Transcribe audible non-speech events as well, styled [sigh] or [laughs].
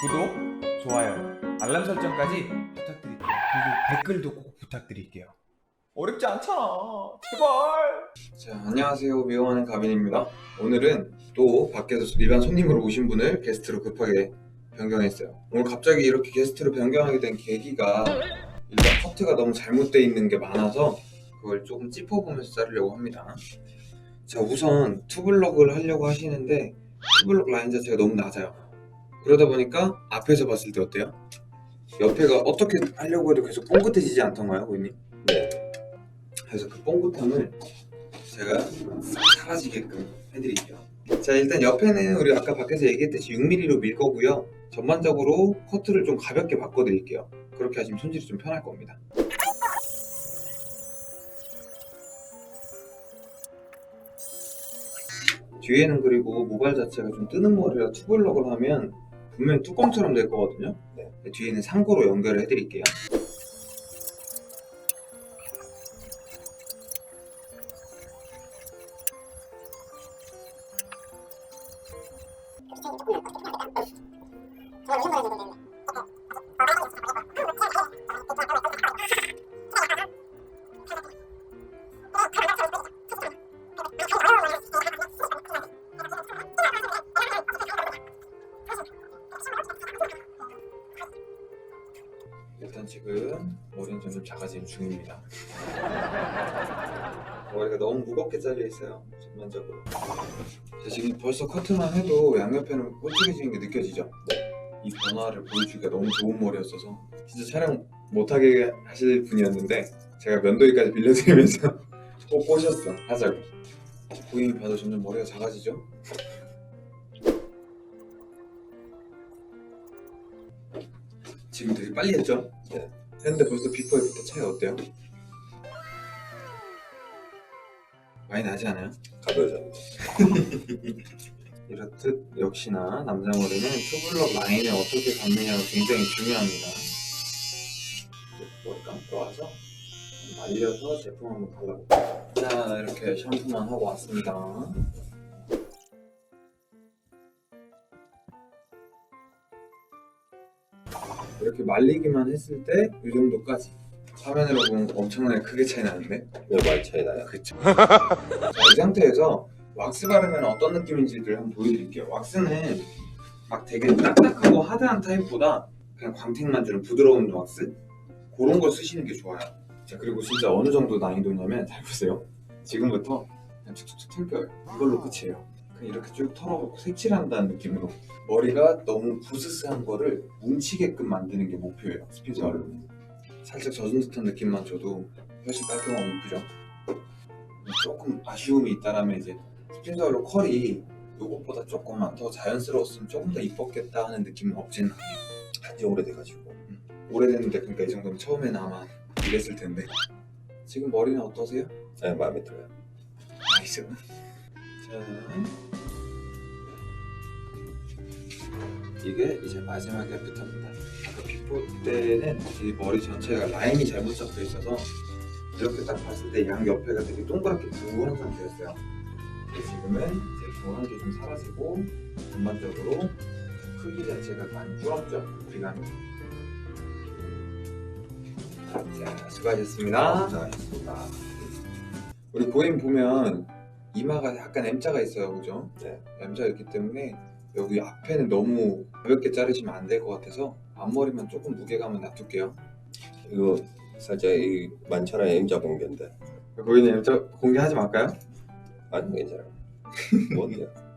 구독, 좋아요, 알람 설정까지 부탁드릴게요. 그리고 댓글도 꼭 부탁드릴게요. 어렵지 않잖아. 제발. 자, 안녕하세요. 미용하는 가빈입니다. 오늘은 또 밖에서 일반 손님으로 오신 분을 게스트로 급하게 변경했어요. 오늘 갑자기 이렇게 게스트로 변경하게 된 계기가 일단 커트가 너무 잘못되어 있는 게 많아서 그걸 조금 짚어보면서 자르려고 합니다. 자, 우선 투블럭을 하려고 하시는데 투블럭 라인 자체가 너무 낮아요. 그러다 보니까 앞에서 봤을 때 어때요? 옆에가 어떻게 하려고 해도 계속 뽕긋해지지 않던가요, 고객님? 네. 그래서 그 뽕긋함을 제가 싹 사라지게끔 해드릴게요. 자 일단 옆에는 우리 아까 밖에서 얘기했듯이 6mm로 밀 거고요. 전반적으로 커트를 좀 가볍게 바꿔드릴게요. 그렇게 하시면 손질이 좀 편할 겁니다. 뒤에는 그리고 모발 자체가 좀 뜨는 머리라 투블럭을 하면 분명히 뚜껑처럼 될 거거든요. 뒤에는 상고로 연결을 해드릴게요. 지금 머리는 점점 작아지는 중입니다. [laughs] 머리가 너무 무겁게 잘려 있어요. 전반적으로. 자, 지금 벌써 커트만 해도 양옆에는 꼴쭉해지는 게 느껴지죠? 이 변화를 보여주기가 너무 좋은 머리였어서 진짜 촬영 못하게 하실 분이었는데 제가 면도기까지 빌려드리면서 [laughs] 꼭 꼬셨어 하자고 고객님 봐도 점점 머리가 작아지죠? 지금 되게 빨리 했죠? 네. 했는데 벌써 비포 애프터 차이 어때요? 많이 나지 않아요? 가벼워졌네. [laughs] 이렇듯 역시나 남자 머리는 투블럭 라인을 어떻게 잡느냐가 굉장히 중요합니다. 머리 감고 와서 말려서 제품 한번 발라볼게요. 자 이렇게 샴푸만 하고 왔습니다. 이렇게 말리기만 했을 때 이 정도까지 화면으로 보면 엄청나게 크게 차이 나는데 몇 마리 차이 나요? 그쵸. [laughs] 자, 이 상태에서 왁스 바르면 어떤 느낌인지를 한번 보여드릴게요. 왁스는 막 되게 딱딱하고 하드한 타입보다 그냥 광택만 주는 부드러운 왁스 그런 걸 쓰시는 게 좋아요. 자 그리고 진짜 어느 정도 난이도냐면 잘 보세요. 지금부터 그냥 툭툭툭 털겨요. 이걸로 끝이에요. 그냥 이렇게 쭉 털어갖고 색칠한다는 느낌으로 머리가 너무 부스스한 거를 뭉치게끔 만드는 게 목표예요. 스피드와로 살짝 젖은 듯한 느낌만 줘도 훨씬 깔끔하고 이쁘죠. 조금 아쉬움이 있다라면 이제 스핀저로 컬이 요것보다 조금만 더 자연스러웠으면 조금 더 이뻤겠다 하는 느낌은 없지는 않아요. 한지 오래돼가지고. 오래됐는데 그러니까 이 정도면 처음에는 아마 이랬을 텐데 지금 머리는 어떠세요? 네, 마음에 들어요. 나이스. 자, 이게 이제 마지막 애프터입니다. 아까 비포 때는 이 머리 전체가 라인이 잘못 잡혀 있어서 이렇게 딱 봤을 때 양 옆에가 되게 동그랗게 부은 상태였어요. 지금은 이제 부한 게 좀 사라지고 전반적으로 크기 자체가 많이 줄었죠. 우리가 자, 수고하셨습니다. 잘했습니다. 우리 고인 보면 이마가 약간 M자가 있어요, 그죠? 네. M자가 있기 때문에 여기 앞에는 너무 가볍게 자르시면 안 될 것 같아서 앞머리만 조금 무게감을 놔둘게요. 이거 살짝 이 많잖아요. M자 공개인데. 고인님 M자 공개하지 말까요? 아니 괜찮아요. 뭔데요? [laughs]